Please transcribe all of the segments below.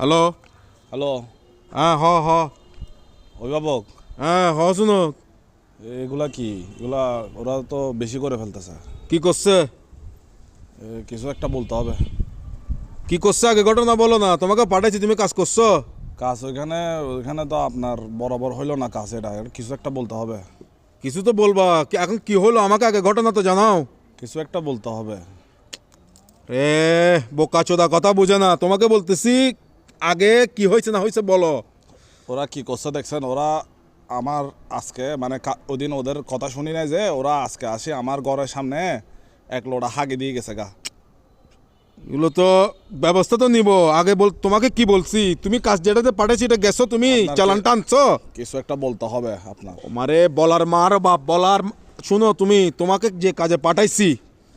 Hello hello হ্যাঁ হ হ অভিভাবক হ্যাঁ হ শুনো। এগুলা কি? এগুলা ওরা তো বেশি করে ফেলতেছে। কি করছে? কিছু একটা বলতে হবে। কি করছে? আগে ঘটনা বলো না। তোমাকে পাঠাইছি তুমি কাজ করছ? কাজ ওইখানে ওইখানে তো আপনার বরাবর হইল না কাজ এটা। কিছু একটা বলতে হবে। কিছু তো বলবা। এখন কি হলো আমাকে আগে ঘটনা তো জানাও। কিছু একটা বলতে হবে। এ বোকা চোদা কথা বুঝে না। তোমাকে বলতেছি আগে কি হয়েছে না হয়েছে বলো। ওরা কি করছে দেখছেন ওরা আমার আজকে মানে ওদিন ওদের কথা শুনি নাই যে ওরা আজকে আসে আমার ঘরের সামনে এক লোড়া হাগে দিয়ে গেছে গা। এগুলো তো ব্যবস্থা তো নিব। আগে বল তোমাকে কি বলছি? তুমি কাজ যেটাতে পাঠাইছি এটা গেছো তুমি? চালানটা আনছো কিছু একটা বলতে হবে আপনার। মারে বলার মার বাপ বলার শুনো তুমি তোমাকে যে কাজে পাঠাইছি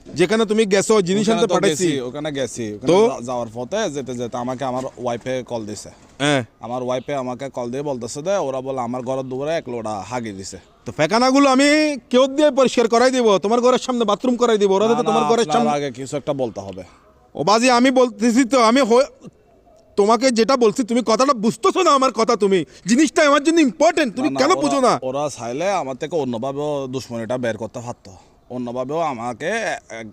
যেখানে তুমি গেছো জিনিস আনতে পাঠাইছি। ওখানে গেছি। তো? যাওয়ার পথে যেতে যেতে আমাকে আমার ওয়াইফে কল দিছে। হ্যাঁ। আমার ওয়াইফে আমাকে কল দিয়ে বলতেছে যে ওরা বলে আমার ঘরের দুপুরে এক লোড়া হাগি দিছে। তো ফেকানাগুলো আমি কেউ দিয়ে পরিষ্কার করাই দিব তোমার ঘরের সামনে বাথরুম করাই দিব ওরা যাতে তোমার ঘরের সামনে আগে কিছু একটা বলতে হবে। ও বাজি আমি বলতেছি তো আমি তোমাকে যেটা বলছি তুমি কথাটা বুঝতেছো না আমার কথা তুমি। জিনিসটা আমার জন্য ইম্পর্টেন্ট তুমি কেন বুঝো না? ওরা চাইলে আমার থেকে অন্যভাবে দুশ্মনীটা বের করতে পারতো। অন্যভাবেও আমাকে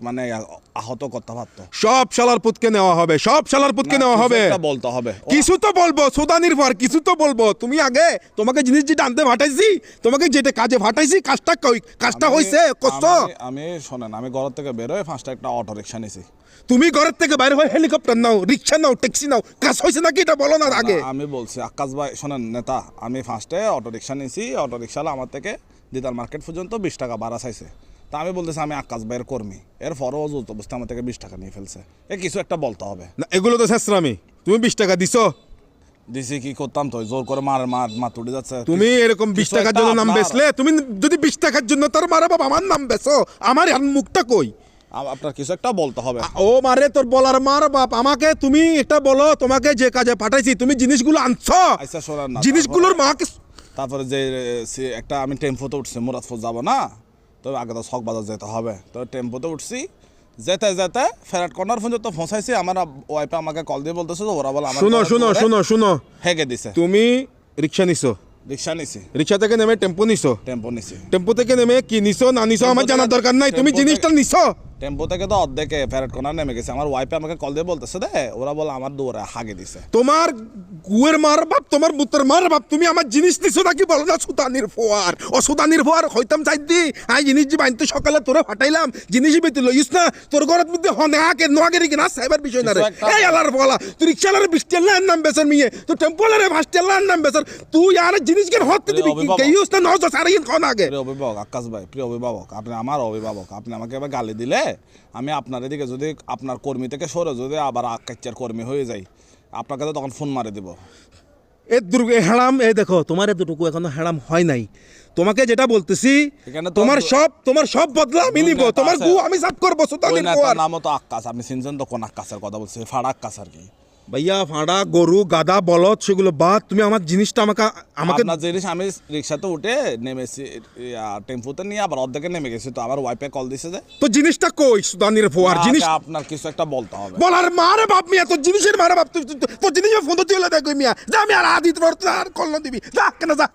মানে আহত করতে পারতো। সব শালার পুতকে নেওয়া হবে সব শালার পুতকে নেওয়া হবে। বলতে হবে। কিছু তো বলব সোদা নির্ভর কিছু তো বলব। তুমি আগে তোমাকে জিনিস যেটা আনতে ফাটাইছি তোমাকে যেটা কাজে ফাটাইছি কাজটা কাজটা হইছে করছ আমি- শোনেন আমি ঘর থেকে বের হয়ে ফার্স্টে একটা অটো রিক্সা নিছি। তুমি ঘরের থেকে বাইরে হয়ে হেলিকপ্টার নাও রিক্সা নাও ট্যাক্সি নাও কাজ হয়েছে নাকি এটা বলো না আগে? আমি বলছি আকাশ ভাই শোনেন নেতা আমি ফার্স্টে অটো রিক্সা নিয়েছি অটো রিক্সাওয়ালা আমার থেকে দিদার মার্কেট পর্যন্ত বিশ টাকা ভাড়া চাইছে। তা আমি বলতেছি আমি আকাশ ভাইয়ের কর্মী। এর পরও জুত অবস্থা আমার থেকে বিশ টাকা নিয়ে ফেলছে। এ কিছু একটা বলতে হবে। না এগুলো তো শেষরামি। তুমি বিশ টাকা দিছো। দিছি কি করতাম তো জোর করে মার মার মার তুলে যাচ্ছে। তুমি এরকম বিশ টাকার জন্য নাম বেচলে? তুমি যদি বিশ টাকার জন্য তার মারা বাবা আমার নাম বেচো। আমার মুখটা কই? আপনার কিছু একটা বলতে হবে। ও মারে তোর বলার মার বাপ। আমাকে তুমি এটা বলো তোমাকে যে কাজে পাঠাইছি তুমি জিনিসগুলো আনছো? আচ্ছা জিনিসগুলোর মাকে তারপরে- যে সে একটা আমি টেম্পোতে উঠছে মুরাদপুর যাব না? তবে আগে তো শখ বাজার যেতে হবে। তো টেম্পোতে উঠছি যেতে যেতে ফেরাট কর্নার পর্যন্ত পৌঁছাইছি আমার ওয়াইফে আমাকে কল দিয়ে বলতেছে যে ওরা বলে আমার শুনো শুনো শুনো শুনো। হেগে দিছে। তুমি রিক্সা নিছো? রিক্সা নিছি। রিক্সা থেকে নেমে টেম্পো নিছো? টেম্পো নিছি। টেম্পো থেকে নেমে কি নিছো না নিছো আমার জানার দরকার নাই। তুমি জিনিসটা নিছো? টেম্পো থেকে তো অর্ধেকে ফেরাট কর্নার নেমে গেছে। আমার ওয়াইফে আমাকে কল দিয়ে বলতেছে দে ওরা বলে আমার দুয়ারে হাগে দিছে। তোমার গুয়ের মার বাপ তোমার মুত্তর মার বাপ তুমি আমার জিনিস নিছো নাকি? বলো না সুদানির ফোয়ার। ও সুদানির ফোয়ার হইতাম চাই দি আই জিনিস যে বাইনতে সকালে তোরে ফাটাইলাম। জিনিস বেতে লইস না। তোর ঘরত মধ্যে হনে আকে নোয়াগেরি কিনা সাইবার বিষয় না রে। এই আলার বলা তুই রিক্সালারে বিস্টেলার নাম বেসর মিয়ে তো টেম্পোলারে ভাস্টেলার নাম বেসর তুই আর জিনিস কেন হতে দিবি অভিভাবক। কেইউস না নজ সারাই কোন আগে। প্রিয় অভিভাবক আকাশ ভাই প্রিয় অভিভাবক আপনি আমার অভিভাবক আপনি আমাকে এবার গালি দিলে আমি আপনার এদিকে যদি আপনার কর্মী থেকে সরে যদি আবার আকাচ্চার কর্মী হয়ে যাই আপনাকে তো তখন ফোন মারে দিব। এ দুর্গে হেড়াম এ দেখো তোমার এতটুকু এখনও হেড়াম হয় নাই। তোমাকে যেটা বলতেছি তোমার সব তোমার সব বদলা আমি নিব। তোমার। গু আমি সাফ করব সুতা নামও তো আকাশ আপনি সিনজন তো কোন আকাশের কথা বলছে? ফাড়া আকাশ আর কি। ভাইয়া ভাড়া গরু গাদা বলদ সেগুলো বাদ তুমি আমার জিনিসটা আমাকে আমাকে না জিনিস আমি রিক্সাতে উঠে নেমেছি টেম্পুতে নিয়ে আবার অর্ধেকে নেমে গেছি তো আমার ওয়াইফে কল দিছে যে তো জিনিসটা কই সুদানির ফোয়ার জিনিস আপনার কিছু একটা বলতে হবে। বলার মারে বাপ মিয়া তো জিনিসের মারে বাপ তুই তোর জিনিস ফোন তো তুই দেখো মিয়া। যা আমি আর আদিত আর কল্ল দিবি। যা কেন যা।